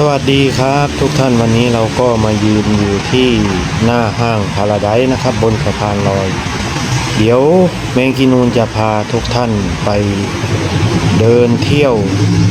สวัสดีครับ ทุกท่านวันนี้เราก็มายืนอยู่ที่หน้าห้างพาราไดซ์นะครับ บนสะพานลอย เดี๋ยวแมงกีนูนจะพาทุกท่านไปเดินเที่ยว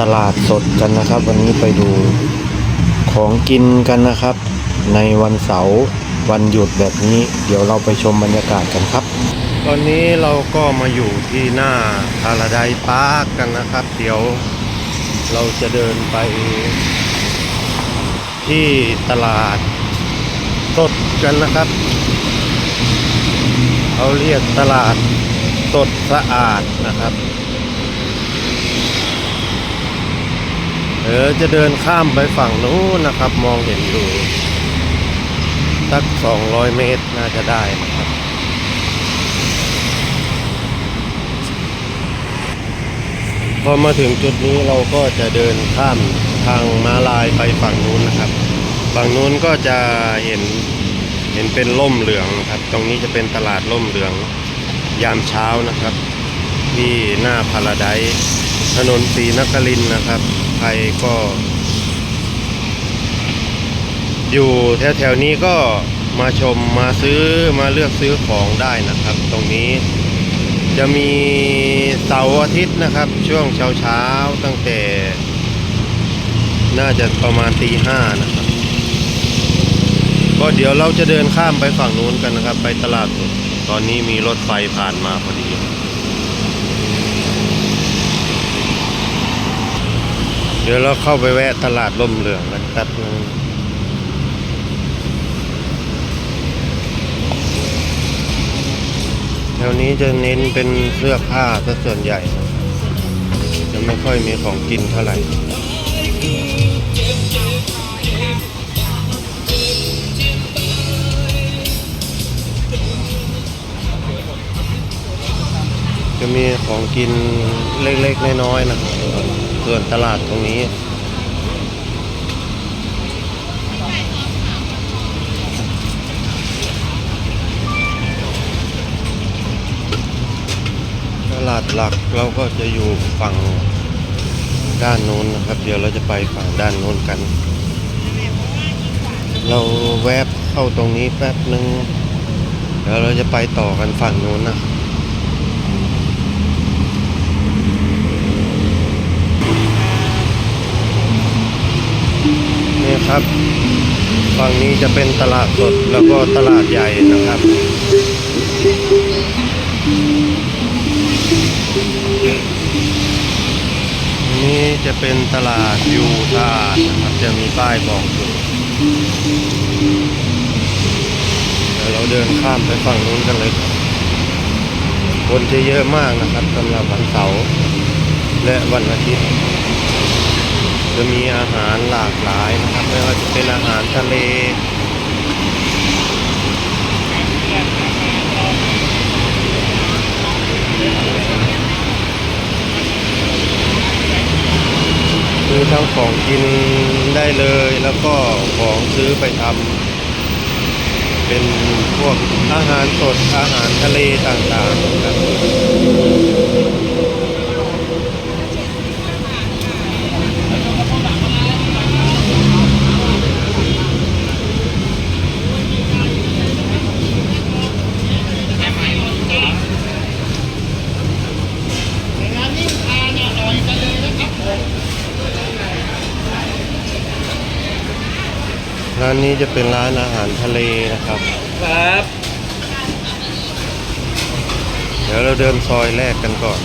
ตลาดสดกันนะครับ วันนี้ไปดูของกินกันนะครับ ในวันเสาร์วันหยุดแบบนี้ เดี๋ยวเราไปชมบรรยากาศกันครับ ตอนนี้เราก็มาอยู่ที่หน้าพาราไดซ์พาร์คกันนะครับ เดี๋ยวเราจะเดินไป ที่ตลาดสดกันนะครับ เขาเรียกตลาดสดสะอาดนะครับเออจะเดินข้ามไปฝั่งนู้นนะครับ มองเห็นอยู่สักสองร้อยเมตรน่าจะได้นะครับ พอมาถึงจุดนี้เราก็จะเดินข้าม ทางม้าลายไปฝั่งนู้นนะครับ ฝั่งนู้นก็จะเห็นเห็นเป็นล่มเหลืองนะครับ ตรงนี้จะเป็นตลาดล่มเหลืองยามเช้านะครับ ที่หน้าพาราไดซ์ถนนศรีนครินนะครับ ใครก็ อยู่แถวๆนี้ก็มาชมมาซื้อมาเลือกซื้อของได้นะครับ ตรงนี้จะมีเสาร์อาทิตย์นะครับ ช่วงเช้าเช้าๆตั้งแต่ น่าจะประมาณตีห้านะครับ ก็เดี๋ยวเราจะเดินข้ามไปฝั่งนู้นกันนะครับ ไปตลาดสดตอนนี้มีรถไฟผ่านมาพอดี เดี๋ยวเราเข้าไปแวะตลาดล่มเหลืองกันแป๊บนึงแถวนี้จะเน้นเป็นเสื้อผ้าซะส่วนใหญ่ จะไม่ค่อยมีของกินเท่าไหร่ จะมีของกินเล็กๆน้อยๆนะส่วนตลาดตรงนี้ ตลาดหลักเราก็จะอยู่ฝั่งด้านนู้นนะครับ เดี๋ยวเราจะไปฝั่งด้านนู้นกัน เราแวบเข้าตรงนี้แป๊บนึงเดี๋ยวเราจะไปต่อกันฝั่งนู้นนะ ฝั่งนี้จะเป็นตลาดสดแล้วก็ตลาดใหญ่นะครับ นี่จะเป็นตลาดยูทาห์นะครับจะมีป้ายบอกอยู่เดี๋ยวเราเดินข้ามไปฝั่งนู้นกันเลยครับคนจะเยอะมากนะครับสำหรับวันเสาร์และวันอาทิตย์ จะมีอาหารหลากหลายนะครับไม่ว่าจะเป็นอาหารทะเลซื้อทั้งของกินได้เลยแล้วก็ของซื้อไปทำเป็นพวกอาหารสดอาหารทะเลต่างๆนะครับ ร้านนี้จะเป็นร้านอาหารทะเลนะครับ ครับ เดี๋ยวเราเดินซอยแรกกันก่อน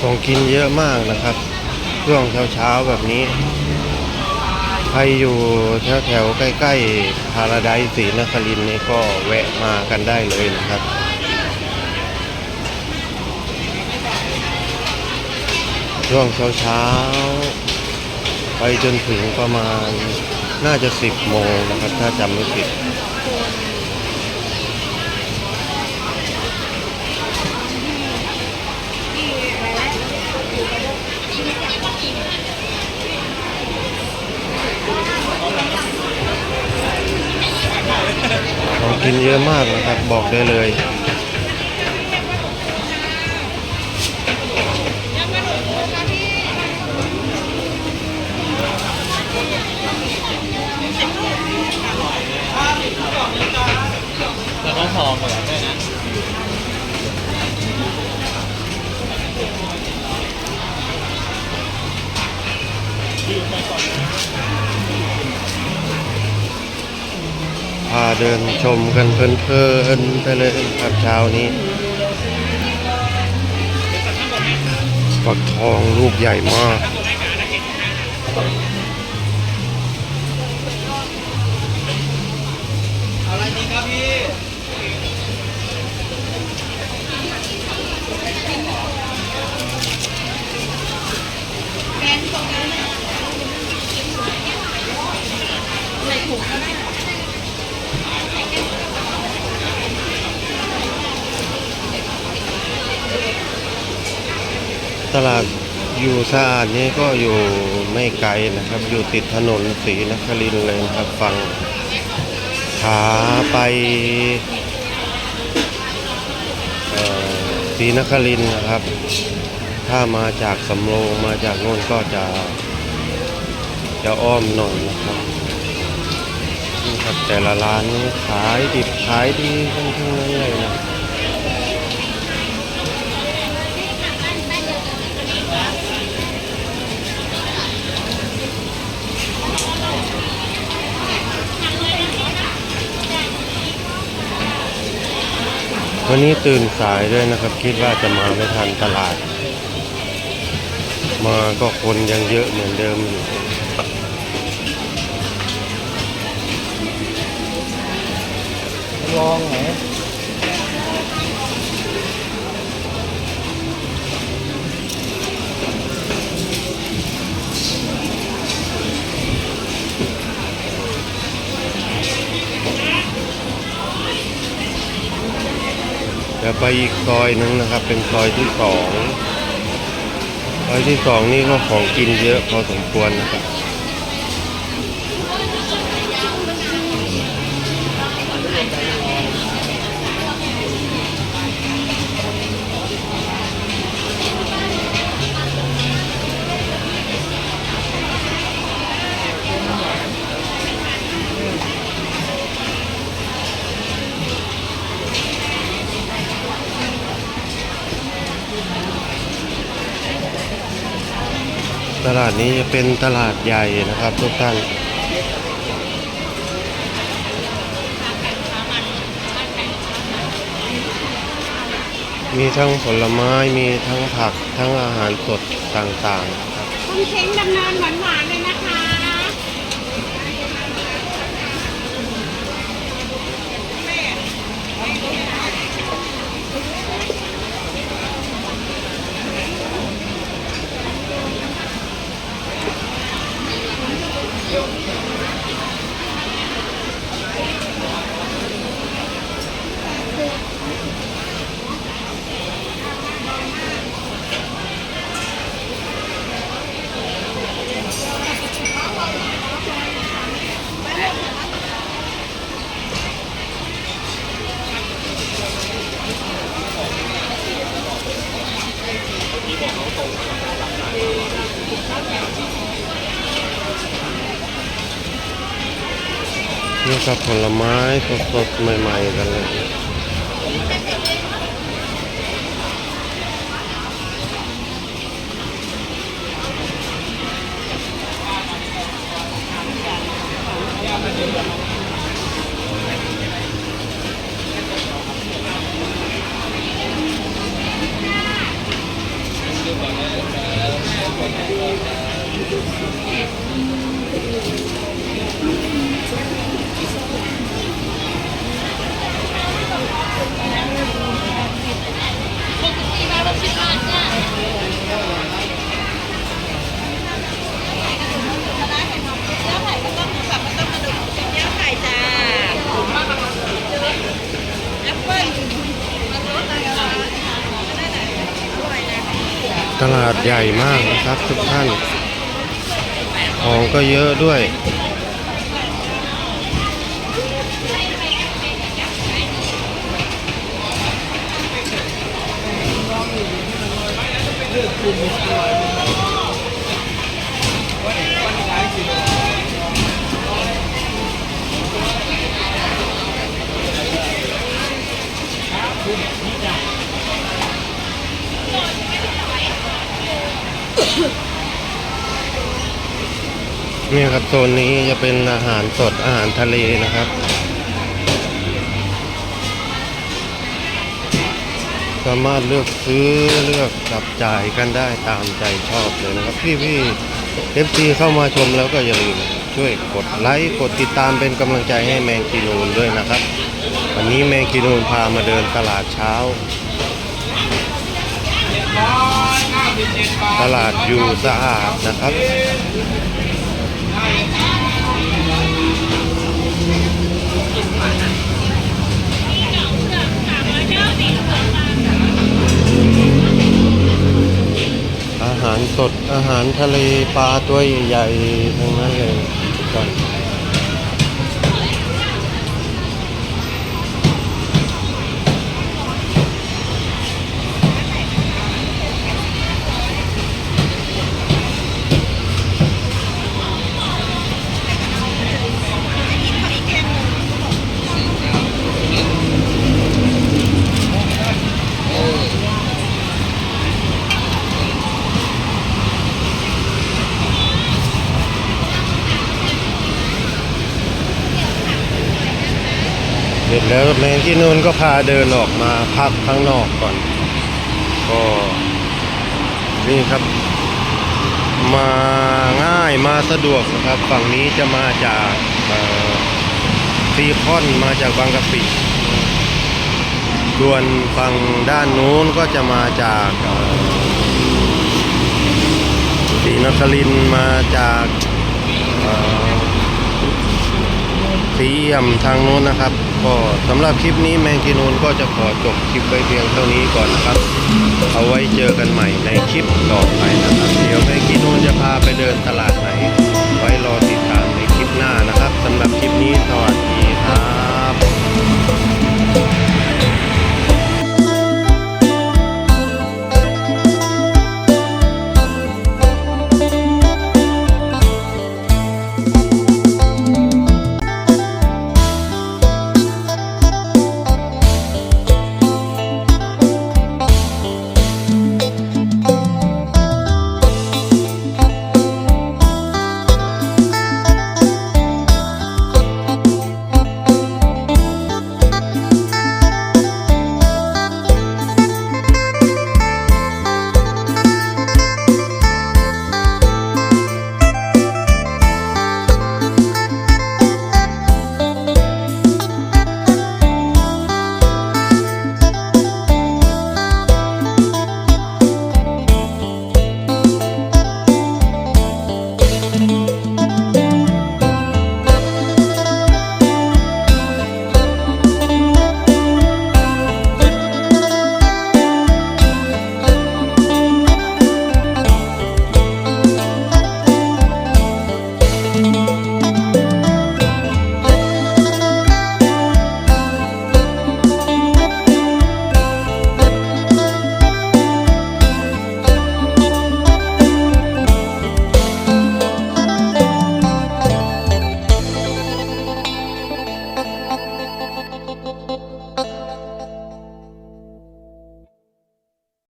ของกินเยอะมากนะครับ ช่วงเช้าๆแบบนี้ใครอยู่แถวแถวๆใกล้ๆพาราไดซ์ศรีนครินนี่ก็แวะมากันได้เลยนะครับ ช่วงเช้าๆ ไปจนถึงประมาณน่าจะสิบโมงนะครับ ถ้าจำไม่ผิด กินเยอะมากนะครับ บอกได้เลยแล้วก็ทองเลยาเดินชมกันเพลินๆไปเลยครับเช้านี้ฝักทองลูกใหญ่มาก ตลาดอยู่สะอาดนี้ก็อยู่ไม่ไกลนะครับ อยู่ติดถนนศรีนครินเลยนะครับฝั่งขาไปเอ่อสีนครินนะครับ ถ้ามาจากสำโรงมาจากโน่นก็จะ จะอ้อมหน่อยนะครับนี่ครับแต่ละร้านนี้ขายดิบขายดีทั้งนั้นเลยนะ วันนี้ตื่นสายด้วยนะครับ คิดว่าจะมาไม่ทันตลาด มาก็คนยังเยอะเหมือนเดิมอยู่ลองไหน ดี๋ยวไปอีกซอยหนึงนะครับ เป็นซอยที่สองซอยที่สองนี่ก็ของกินเยอะพอสมควรนะครับ ตลาดนี้จะเป็นตลาดใหญ่นะครับทุกท่านมีทั้งผลไม้มีทั้งผักทั้งอาหารสดต่างๆครับคุณเช้งดำเนินหวานๆเลย นี่ครับผลไม้สดๆใหม่ๆกันเลย แก้วไข่จ้าแอปเปิ้ลตลาดใหญ่มากนะครับทุกท่าน ของก็เยอะด้วย นี่ครับโซนนี้จะเป็นอาหารสดอาหารทะเลนะครับ สามารถเลือกซื้อเลือกจับจ่ายกันได้ตามใจชอบเลยนะครับพี่พี่เอฟซีเข้ามาชมแล้วก็อย่าลืมช่วยกดไลค์กดติดตามเป็นกำลังใจให้แมงกีนูนด้วยนะครับ วันนี้แมงกีนูนพามาเดินตลาดเช้า ตลาดอยู่สะอาดนะครับ สดอาหารทะเลปลาตัวใหญ่ๆทั้งนั้นเลยทุกคน เสร็จแล้วแมงที่นู่นก็พาเดินออกมาพักข้างนอกก่อน ก็นี่ครับ มาง่ายมาสะดวกนะครับ ฝั่งนี้จะมาจากซีคอนมาจากบางกะปิส่วนฝั่งด้านนู้นก็จะมาจากเอ่อศรีนครินมาจากสีเอี่ยมทางโน้นนะครับ ก็สำหรับคลิปนี้แมงกีนูนก็จะขอจบคลิปไว้เพียงเท่านี้ก่อนนะครับ เอาไว้เจอกันใหม่ในคลิปต่อไปนะครับ เดี๋ยวแมงกีนูนจะพาไปเดินตลาดไหน ไว้รอติดตามในคลิปหน้านะครับสำหรับคลิปนี้สวัส